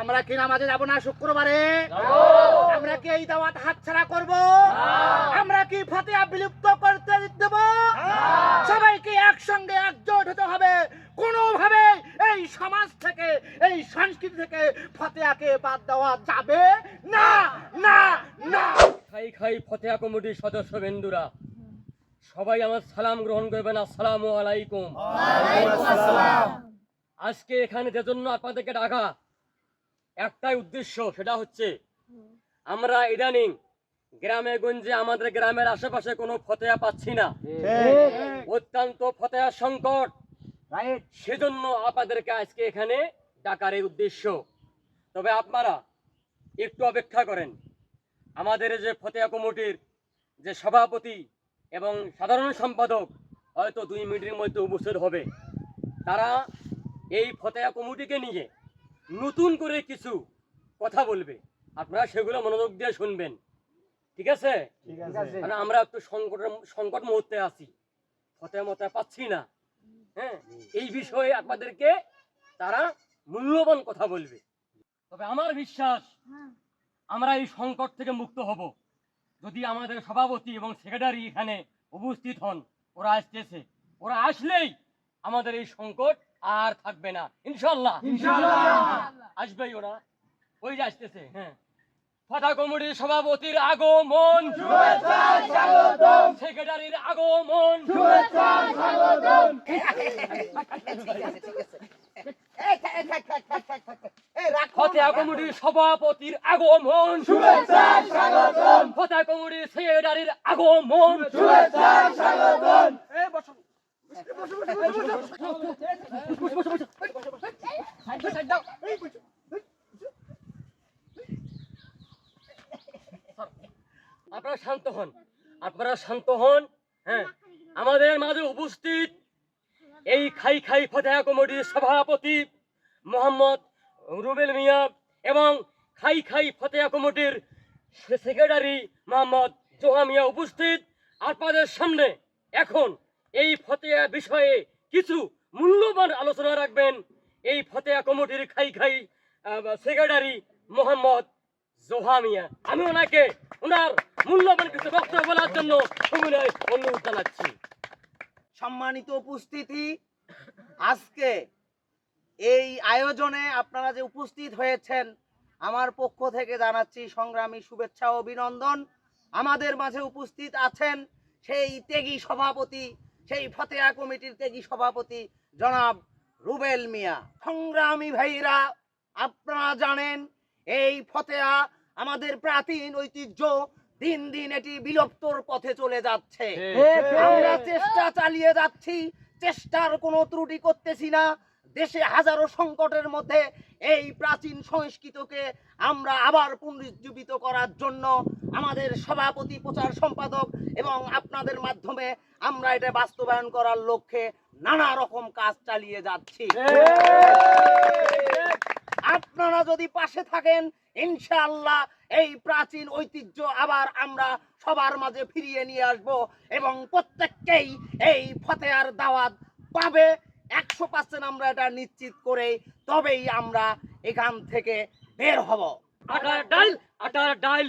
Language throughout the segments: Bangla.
আমরা কি নামাজে যাব না শুক্রবারে? আমরা কি এই দাওয়াত হাতছাড়া করব? আমরা কি ফতেহা বিলুপ্ত করতে দেব? সবাইকে একসঙ্গে একজোট হতে হবে। কোনোভাবে এই সমাজ থেকে এই সংস্কৃতি থেকে ফতেহাকে বাদ দেওয়া যাবে না না না। খাই খাই ফতেহা কমিটির সদস্য বিন্দুরা সবাই আমার সালাম গ্রহণ করবেন। আসসালামু আলাইকুম। আজকে এখানে যে জন্য আপনাদেরকে ডাকা একটাই উদ্দেশ্য সেটা হচ্ছে আমরা ইদানিং গ্রামে গঞ্জে আমাদের গ্রামের আশেপাশে কোনো ফতেয়া পাচ্ছি না। অত্যন্ত ফতেহা সংকট। সেজন্য আপনাদেরকে আজকে এখানে ডাকার এই উদ্দেশ্য। তবে আপনারা একটু অপেক্ষা করেন। আমাদের এই যে ফতেয়া কমিটির যে সভাপতি এবং সাধারণ সম্পাদক হয়তো দুই মিনিটের মধ্যে উপস্থিত হবে। তারা এই ফতেয়া কমিটিকে নিয়ে নতুন করে কিছু কথা বলবে। আপনারা সেগুলো মনোযোগ দিয়ে শুনবেন। ঠিক আছে? ঠিক আছে। কারণ আমরা একটু সংকটের সংকট মুহূর্তে আছি। ফতেহা মতে পাচ্ছি না। হ্যাঁ? এই বিষয়ে আপনাদেরকে তারা মূল্যবান কথা বলবে। তবে আমার বিশ্বাস আমরা এই সংকট থেকে মুক্ত হব। যদি আমাদের সভাপতি এবং সেক্রেটারি এখানে উপস্থিত হন ওরা আসতেছে। ওরা আসলেই আমাদের এই সংকট আর থাকবে না। ইনশাল্লাহ। আসবেই ওরা। ওই যে আসতেছে হ্যাঁ। ফাটা কমিটির সভাপতির আগমন। সেক্রেটারির আগমন। ফতেহা কমিটির সভাপতির আগমন। ফতেহা কমিটির সেক্রেটারির আগমন। আপনারা শান্ত হন। আপনারা শান্ত হন হ্যাঁ। আমাদের মাঝে উপস্থিত এই খাই খাই ফতেহা কমিটির সভাপতি মোহাম্মদ রুবেল মিয়া এবং খাই খাই ফতেহা কমিটির সেক্রেটারি মোহাম্মদ জোহা মিয়া উপস্থিত। আপনাদের সামনে এখন এই ফতেয়া বিষয়ে কিছু মূল্যবান আলোচনা রাখবেন। এই ফতেয়া কমিটির খাই খাই সেক্রেটারি মোহাম্মদ জোহা মিয়া। আমি ওনাকে ওনার মূল্যবান কিছু বক্তব্য বলার জন্য সুবিনয় অনুরোধ জানাচ্ছি। সম্মানিত উপস্থিতি, আজকে এই আয়োজনে আপনারা যে উপস্থিত হয়েছেন, আমার পক্ষ থেকে জানাচ্ছি সংগ্রামী শুভেচ্ছা অভিনন্দন। আমাদের মাঝে উপস্থিত আছেন সেই ত্যাগী সভাপতি সেই ফতেয়া কমিটির তেজি সভাপতি জনাব রুবেল মিয়া। সংগ্রামী ভাইরা আপনারা জানেন এই ফতেয়া আমাদের প্রাচীন ঐতিহ্য দিন দিন এটি বিলুপ্তর পথে চলে যাচ্ছে। আমরা চেষ্টা চালিয়ে যাচ্ছি চেষ্টার কোনো ত্রুটি করতেছি না। দেশে হাজারো সংকটের মধ্যে এই প্রাচীন সংস্কৃতকে আমরা আবার পুনরুজ্জীবিত করার জন্য আমাদের সভাপতি, প্রচার সম্পাদক এবং আপনাদের মাধ্যমে আমরা এটা বাস্তবায়ন করার লক্ষ্যে নানা রকম কাজ চালিয়ে যাচ্ছি। আপনারা যদি পাশে থাকেন, ইনশাআল্লাহ এই প্রাচীন ঐতিহ্য আবার আমরা সবার মাঝে ফিরিয়ে নিয়ে আসব এবং প্রত্যেককেই এই ফতেহার দাওয়াত পাবে। একশো পার্সেন্ট আমরা এটা নিশ্চিত করে তবেই আমরা এখান থেকে বের হব। আটার আটার ডাইল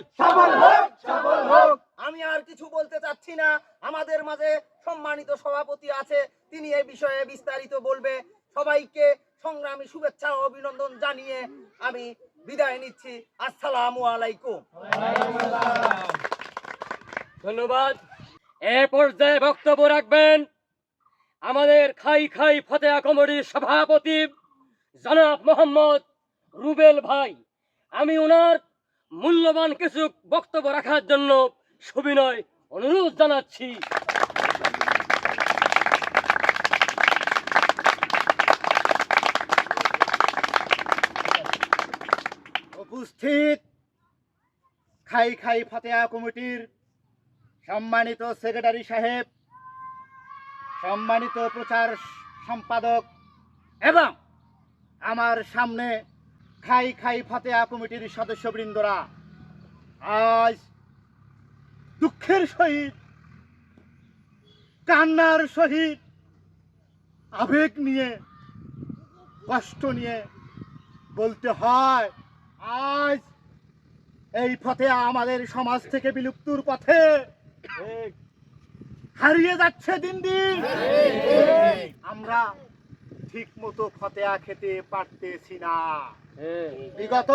আমি আর কিছু বলতে চাচ্ছি না। আমাদের মাঝে সম্মানিত সভাপতি আছে তিনি এই বিষয়ে বিস্তারিত বলবে। সবাইকে সংগ্রামী শুভেচ্ছা ও অভিনন্দন জানিয়ে আমি বিদায় নিচ্ছি। আসসালামু আলাইকুম। ধন্যবাদ। এ পর্যায়ে বক্তব্য রাখবেন আমাদের খাই খাই ফতেহা কমিটির সভাপতি জনাব মোহাম্মদ রুবেল ভাই। আমি ওনার মূল্যবান কিছু বক্তব্য রাখার জন্য সুবিনয় অনুরোধ জানাচ্ছি। উপস্থিত খাই খাই ফতেয়া কমিটির সম্মানিত সেক্রেটারি সাহেব সম্মানিত প্রচার সম্পাদক এবং আমার সামনে খাই খাই ফাতেহা কমিটির সদস্যবৃন্দরা, আজ দুঃখের সহিত, কান্নার সহিত আবেগ নিয়ে, কষ্ট নিয়ে বলতে হয়, আজ এই পথে আমাদের সমাজ থেকে বিলুপ্তির পথে। হারিয়ে যাচ্ছে দিন দিন আমরা ঠিক মতো ফতেয়া খেতে পারতেছি না। বিগত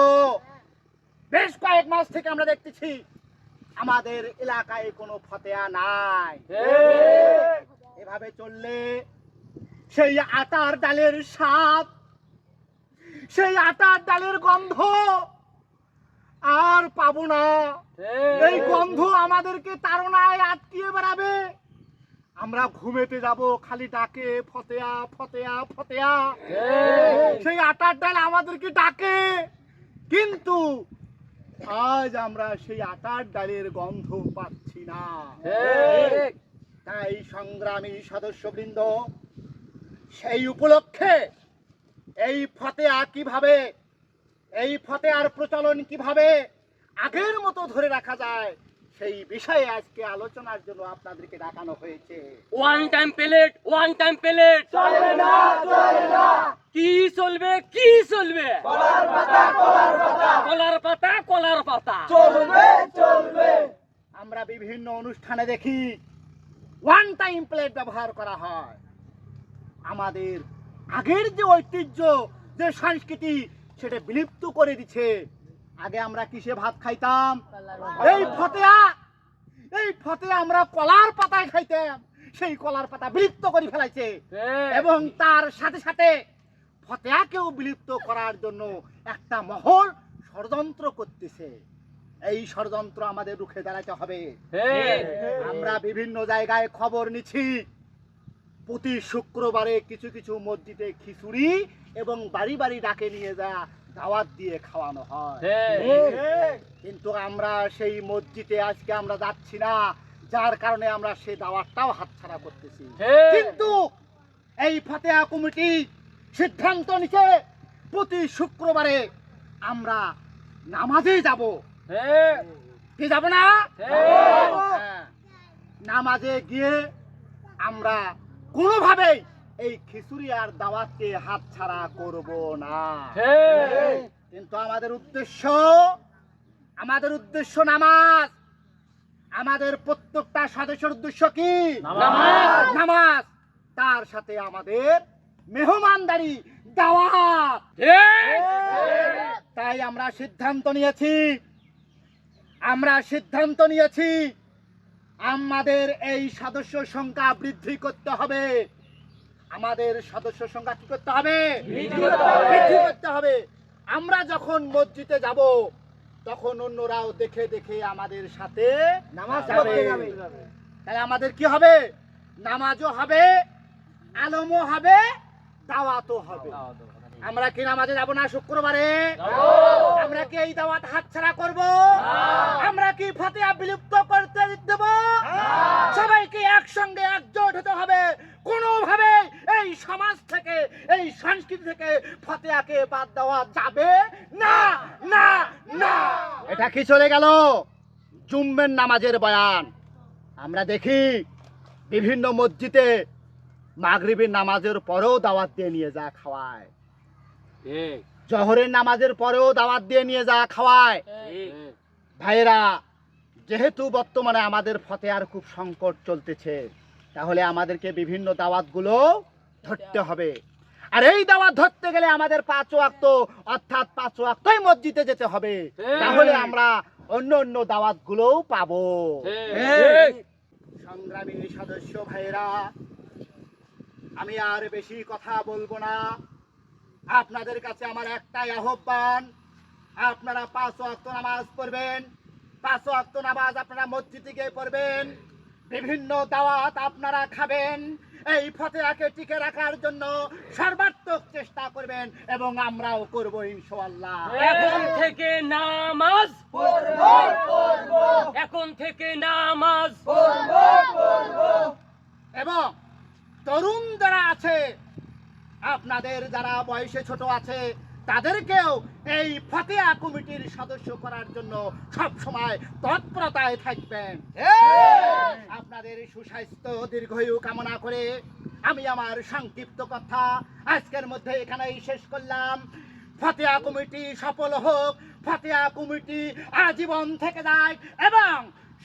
বেশ কয়েক মাস থেকে আমরা দেখতেছি আমাদের এলাকায় কোনো ফতেয়া নাই। এভাবে চললে সেই আটার ডালের স্বাদ সেই আটার ডালের গন্ধ আর পাবো না। এই গন্ধ আমাদেরকে তাড়নায় আটকিয়ে বেড়াবে। আমরা ঘুমেতে যাব খালি ডাকে ফতেয়া ফতেয়া ফতেয়া। সেই আটার ডাল আমাদেরকে ডাকে। কিন্তু আজ আমরা সেই আটার ডালের গন্ধ পাচ্ছি না। তাই সংগ্রামী সদস্যবৃন্দ সেই উপলক্ষে এই ফতেয়া কীভাবে এই ফতেয়ার প্রচলন কীভাবে আগের মতো ধরে রাখা যায় সেই বিষয়ে আজকে আলোচনার জন্য আপনাদেরকে ডাকানো হয়েছে। One time plate one time plate চলবে না চলবে না। কি চলবে কি চলবে? কলার পাতা কলার পাতা। কলার পাতা কলার পাতা। চলবে চলবে। আমরা বিভিন্ন অনুষ্ঠানে দেখি ওয়ান টাইম প্লেট ব্যবহার করা হয়। আমাদের আগের যে ঐতিহ্য যে সংস্কৃতি সেটা বিলুপ্ত করে দিচ্ছে। আগে আমরা কিসে ভাত খাইতাম? এই ফতেয়া এই ফতেয়া আমরা কলার পাতায় খাইতাম। সেই কলার পাতা বিলুপ্ত করে ফেলাইছে। এবং তার সাথে সাথে ফতেয়াকেও বিলুপ্ত করার জন্য একটা মহল ষড়যন্ত্র করতেছে। এই ষড়যন্ত্র আমাদের রুখে দাঁড়াতে হবে। আমরা বিভিন্ন জায়গায় খবর নিচ্ছি। প্রতি শুক্রবারে কিছু কিছু মসজিদে খিচুড়ি এবং বাড়ি বাড়ি ডাকে নিয়ে যা। দাওয়াত দিয়ে খাওয়ানো হয়। কিন্তু আমরা সেই মসজিদে আজকে আমরা যাচ্ছি না যার কারণে আমরা সেই দাওয়াতটাও হাতছাড়া করতেছি। কিন্তু এই ফাতেহা কমিটি সিদ্ধান্ত নিছে প্রতি শুক্রবারে আমরা নামাজে যাব। কি যাব না? হ্যাঁ। নামাজে গিয়ে আমরা কোনোভাবেই এই খিচুড়ি আর দাওয়াতকে হাতছাড়া করব না। কিন্তু আমাদের উদ্দেশ্য আমাদের উদ্দেশ্য নামাজ। আমাদের প্রত্যেকটা সদস্যের উদ্দেশ্য কি? নামাজ। নামাজ। তার সাথে আমাদের মেহমানদারি দাওয়াত। তাই আমরা সিদ্ধান্ত নিয়েছি আমরা সিদ্ধান্ত নিয়েছি আমাদের এই সদস্য সংখ্যা বৃদ্ধি করতে হবে। আমাদের সদস্য সংখ্যা কি করতে হবে? বৃদ্ধি করতে হবে। আমরা যখন মসজিদে যাব তখন অন্যরাও দেখে দেখে আমাদের সাথে নামাজ যাবে। তাহলে আমাদের কি হবে? নামাজও হবে আলমও হবে দাওয়াতও হবে। আমরা কি নামাজে যাব না শুক্রবারে? আমরা কি এই দাওয়াত হাতছাড়া করব? আমরা কি ফতেহা বিলুপ্ত করতে দেব। সবাইকে একসঙ্গে একজোট হতে হবে। কোনোভাবে এই সমাজ থেকে এই সংস্কৃতি থেকে ফতেহাকে বাদ দেওয়া যাবে না না না। এটা কি চলে গেল? জুম্মের নামাজের বয়ান। আমরা দেখি বিভিন্ন মসজিদে মাগরিবের নামাজের পরেও দাওয়াত দিয়ে নিয়ে যা খাওয়ায়। জহরের নামাজের পরেও দাওয়াত দিয়ে নিয়ে যা খাওয়ায়। ভাইয়েরা যেহেতু বর্তমানে আমাদের ফতেয়ার খুব সংকট চলতেছে তাহলে আমাদেরকে বিভিন্ন দাওয়াতগুলো ধরতে হবে। আর এই দাওয়াত ধরতে গেলে আমাদের পাঁচ ওয়াক্ত অর্থাৎ পাঁচ ওয়াক্তই মসজিদে যেতে হবে। তাহলে আমরা অন্য অন্য দাওয়াতগুলোও পাবো। সংগ্রামী সদস্য ভাইয়েরা আমি আর বেশি কথা বলব না। আপনাদের কাছে আমার একটাই আহ্বান আপনারা পাঁচ ওয়াক্ত নামাজ পড়বেন। পাঁচ ওয়াক্ত নামাজ আপনারা মসজিদে গিয়ে পড়বেন। বিভিন্ন দাওয়াত আপনারা খাবেন। এই ফতেহাকে টিকে রাখার জন্য সর্বাত্মক চেষ্টা করবেন এবং আমরাও করব ইনশাআল্লাহ। এখন থেকে নামাজ এখন থেকে নামাজ এবং তরুণ যারা আছে আপনাদের যারা বয়সে ছোট আছে তাদেরকেও এই ফতেয়া কমিটির সদস্য করার জন্য সব সময় তৎপরতায় থাকবেন। আপনাদের সুস্বাস্থ্য দীর্ঘায়ু কামনা করে আমি আমার সংক্ষিপ্ত কথা আজকের মধ্যে এখানেই শেষ করলাম। ফাতেহা কমিটি সফল হোক ফাতেহা কমিটি আজীবন থেকে যায় এবং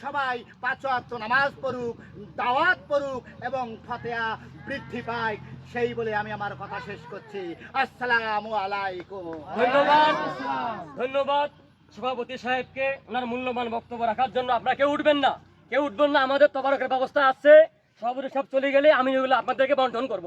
সবাই পাঁচ ওয়াক্ত নামাজ পড়ুক, দাওয়াত পড়ুক এবং ফাতেহা বৃদ্ধি পায়, সেই বলে আমি আমার কথা শেষ করছি। আসসালামু আলাইকুম। ধন্যবাদ। ধন্যবাদ সভাপতি সাহেবকে। ওনার মূল্যবান বক্তব্য রাখার জন্য আপনারা কেউ উঠবেন না। কেউ উঠবেন না, আমাদের তবারকের ব্যবস্থা আছে। সভাপতি সব চলে গেলে আমি ওগুলো আপনাদেরকে বন্টন করব।